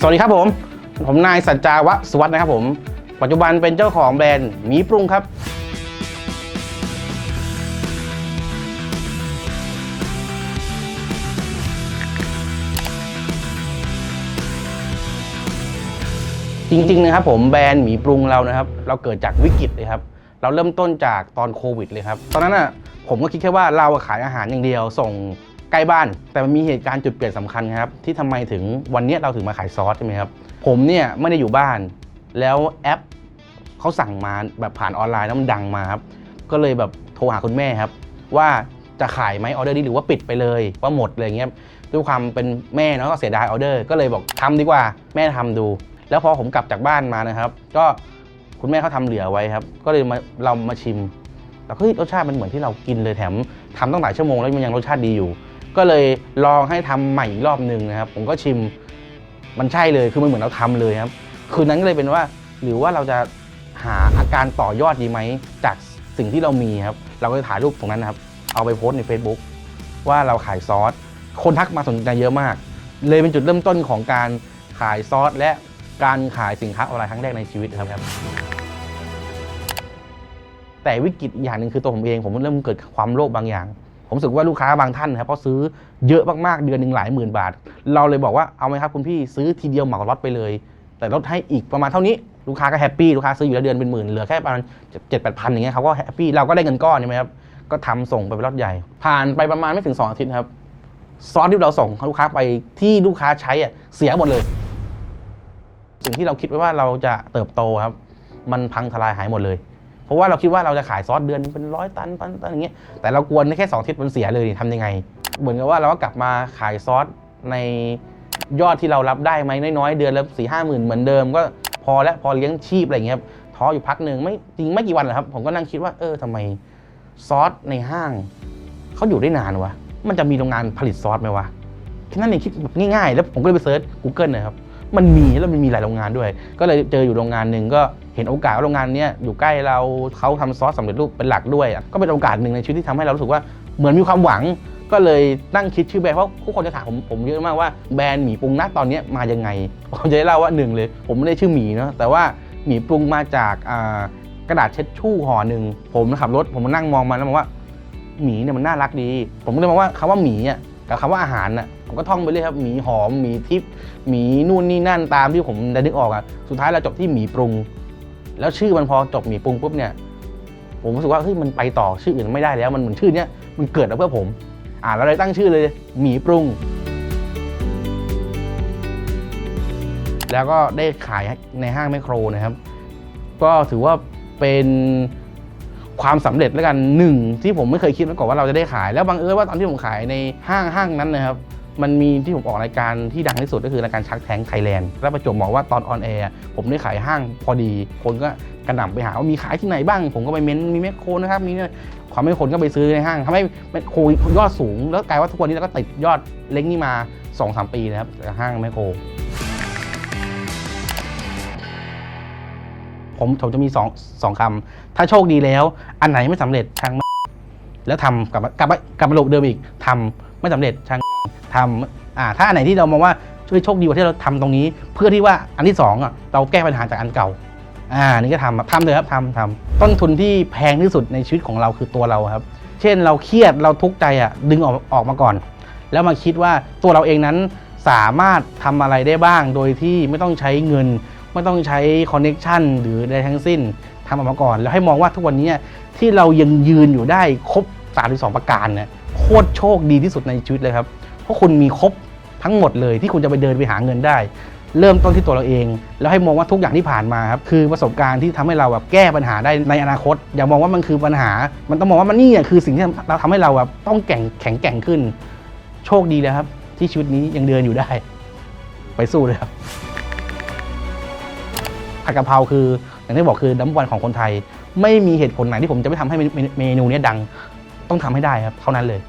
สวัสดีครับผม ผมนายสัจจาวะสุวัฒน์นะครับผม ปัจจุบันเป็นเจ้าของแบรนด์หมีปรุงครับ จริงๆนะครับผมแบรนด์หมีปรุงเรานะครับ เราเกิดจากวิกฤตเลยครับ เราเริ่มต้นจากตอนโควิดเลยครับ ตอนนั้นอะผมก็คิดแค่ว่าเราขายอาหารอย่างเดียวส่ง ใกล้บ้าน แต่มันมีเหตุการณ์จุดเปลี่ยนสำคัญครับ ที่ทำไมถึงวันนี้เราถึงมาขายซอสใช่ไหมครับ ผมเนี่ยไม่ได้อยู่บ้าน แล้วแอปเขาสั่งมาแบบผ่านออนไลน์แล้วมันดังมาครับ ก็เลยแบบโทรหาคุณแม่ครับ ว่าจะขายไหมออเดอร์นี้หรือว่าปิดไปเลยว่าหมดเลยอย่างเงี้ยด้วยความเป็นแม่เนาะก็เสียดายออเดอร์ ก็เลยบอกทำดีกว่าแม่ทำดู แล้วพอผมกลับจากบ้านมานะครับ ก็คุณแม่เขาทำเหลือไว้ครับ ก็เลยมาเรามาชิมแล้วก็เฮ้ยรสชาติมันเหมือนที่เรากินเลยแถมทำตั้งหลายชั่วโมงแล้วมันยังรสชาติดีอยู่ ก็เลยลองให้ทำใหม่อีกรอบหนึ่งนะครับ ผมก็ชิมมันใช่เลยคือมันเหมือนเราทำเลยครับ คืนนั้นก็เลยเป็นว่า หรือว่าเราจะหาอาการต่อยอดดีไหมจากสิ่งที่เรามีครับ เราก็เลยถ่ายรูปตรงนั้นนะครับ เอาไปโพสใน Facebook ว่าเราขายซอส คนทักมาสนใจเยอะมาก เลยเป็นจุดเริ่มต้นของการขายซอส และการขายสินค้าออนไลน์ครั้งแรกในชีวิตครับ แต่วิกฤตอีกอย่างหนึ่งคือตัวผมเอง ผมเริ่มเกิดความโลภบางอย่าง ผมรู้สึกว่าลูกค้าบางท่านครับเขาซื้อเยอะมากๆเดือนหนึ่งหลายหมื่นบาท เราเลยบอกว่าเอาไหมครับคุณพี่ซื้อทีเดียวเหมาล็อตไปเลย แต่ลดให้อีกประมาณเท่านี้ลูกค้าก็แฮปปี้ลูกค้าซื้ออยู่แล้วเดือนเป็นหมื่นเหลือแค่ประมาณเจ็ดแปดพันอย่างเงี้ยเขาก็แฮปปี้เราก็ได้เงินก้อนใช่ไหมครับก็ทำส่งไปเป็นล็อตใหญ่ ผ่านไปประมาณไม่ถึงสองอาทิตย์ครับซอสที่เราส่งลูกค้าไปที่ลูกค้าใช้อะเสียหมดเลย สิ่งที่เราคิดไว้ว่าเราจะเติบโตครับ มันพังทลายหายหมดเลย เพราะว่าเราคิดว่าเราจะขายซอสเดือนเป็นร้อยตันตันตันอย่างเงี้ยแต่เรากวนแค่สองทิตย์มันเสียเลยทำยังไง เหมือนกับว่าเราก็กลับมาขายซอสในยอดที่เรารับได้ไหมน้อยๆเดือนละสี่ห้าหมื่นเหมือนเดิมก็พอแล้วพอเลี้ยงชีพอะไรเงี้ยท้ออยู่พักหนึ่งไม่จริงไม่กี่วันหรอกครับผมก็นั่งคิดว่าเออทำไมซอสในห้างเขาอยู่ได้นานวะมันจะมีโรงงานผลิตซอสไหมวะแค่นั้นเองคิดแบบง่ายๆ แล้วผมก็เลยไปเซิร์ช Google นะครับ มันมีแล้วมันมีหลายโรงงานด้วย ก็เลยเจออยู่โรงงานหนึ่งก็เห็นโอกาสว่าโรงงานนี้อยู่ใกล้เราเขาทำซอสสำเร็จรูปเป็นหลักด้วย ก็เป็นโอกาสหนึ่งในชีวิตที่ทำให้เรารู้สึกว่าเหมือนมีความหวัง ก็เลยตั้งคิดชื่อแบรนด์เพราะผู้คนจะถามผมผมเยอะมากว่าแบรนด์หมีปรุงนะตอนนี้มายังไงผมจะได้เล่าว่าหนึ่งเลย ผมไม่ได้ชื่อหมีเนาะแต่ว่าหมีปรุงมาจากกระดาษเช็ดชู่ห่อหนึ่งผมขับรถผมมานั่งมองมันแล้วมองว่าหมีเนี่ยมันน่ารักดี ผมก็เลยมองว่าคำว่าหมีอะกับคำว่าอาหารน่ะ ผมก็ท่องไปเรื่อยครับหมีหอมหมีทิพย์หมีนู่นนี่นั่นตามที่ผมได้นึกออกอะสุดท้ายเราจบที่หมีปรุง แล้วชื่อมันพอจบหมีปรุงปุ๊บเนี่ยผมรู้สึกว่าเฮ้ยมันไปต่อชื่ออื่นไม่ได้แล้ว มันเหมือนชื่อเนี้ยมันเกิดมาเพื่อผม อ่าเราเลยตั้งชื่อเลยหมีปรุง แล้วก็ได้ขายในห้างแมคโครนะครับ ก็ถือว่าเป็นความสำเร็จแล้วกันหนึ่งที่ผมไม่เคยคิดมาก่อนว่าเราจะได้ขายแล้วบังเอิญว่าตอนที่ผมขายในห้างห้างนั้นนะครับ มันมีที่ผมออกรายการที่ดังที่สุดก็คือรายการชักแทงไทยแลนด์แล้วประจวบเหมาะว่าตอนออนแอร์ผมได้ขายห้างพอดี คนก็กระหน่ำไปหาว่ามีขายที่ไหนบ้าง ผมก็ไปเม้นมีแมคโครนะครับมีเนี่ยความให้คนก็ไปซื้อในห้างทำให้แมคโครยอดสูง แล้วกลายว่าทุกวันนี้เราก็ติดยอดเล็กนี่มา2อสปีนะครับจากห้างแมคโครผมผมจะมีสองสองคำถ้าโชคดีแล้ว อันไหนไม่สำเร็จช่างแล้วทำกลับมากลับมากลับมาลกเดิมอีกทำไม่สำเร็จช่าง ทำอ่าถ้าอันไหนที่เรามองว่าช่วยโชคดีกว่าที่เราทำตรงนี้ เพื่อที่ว่าอันที่สองอะเราแก้ปัญหาจากอันเก่าอ่านี่ก็ทำทำเลยครับทำทำต้นทุนที่แพงที่สุดในชีวิตของเราคือตัวเราครับ เช่นเราเครียดเราทุกข์ใจอะดึงออกออกมาก่อน แล้วมาคิดว่าตัวเราเองนั้นสามารถทำอะไรได้บ้าง โดยที่ไม่ต้องใช้เงิน ไม่ต้องใช้คอนเน็ชันหรือใดทั้งสิ้นทำออกมาก่อน แล้วให้มองว่าทุกวันนี้ที่เรายังยืนอยู่ได้ครบ 32 ประการเนี่ยโคตรโชคดีที่สุดในชีวิตเลยครับ เพราะคุณมีครบทั้งหมดเลยที่คุณจะไปเดินไปหาเงินได้ เริ่มต้นที่ตัวเราเอง แล้วให้มองว่าทุกอย่างที่ผ่านมาครับคือประสบการณ์ที่ทำให้เราแบบแก้ปัญหาได้ในอนาคต อย่ามองว่ามันคือปัญหา มันต้องมองว่ามันนี่คือสิ่งที่เราทำให้เราแบบต้องแข่งแข็งแกร่งขึ้น โชคดีแล้วครับ ที่ชีวิตนี้ยังเดินอยู่ได้ ไปสู้เลยครับผัดกะเพราคืออย่างที่บอกคือน้ำวันของคนไทย ไม่มีเหตุผลไหนที่ผมจะไม่ทำให้เมนูนี้ดัง ต้องทำให้ได้ครับเท่านั้นเลย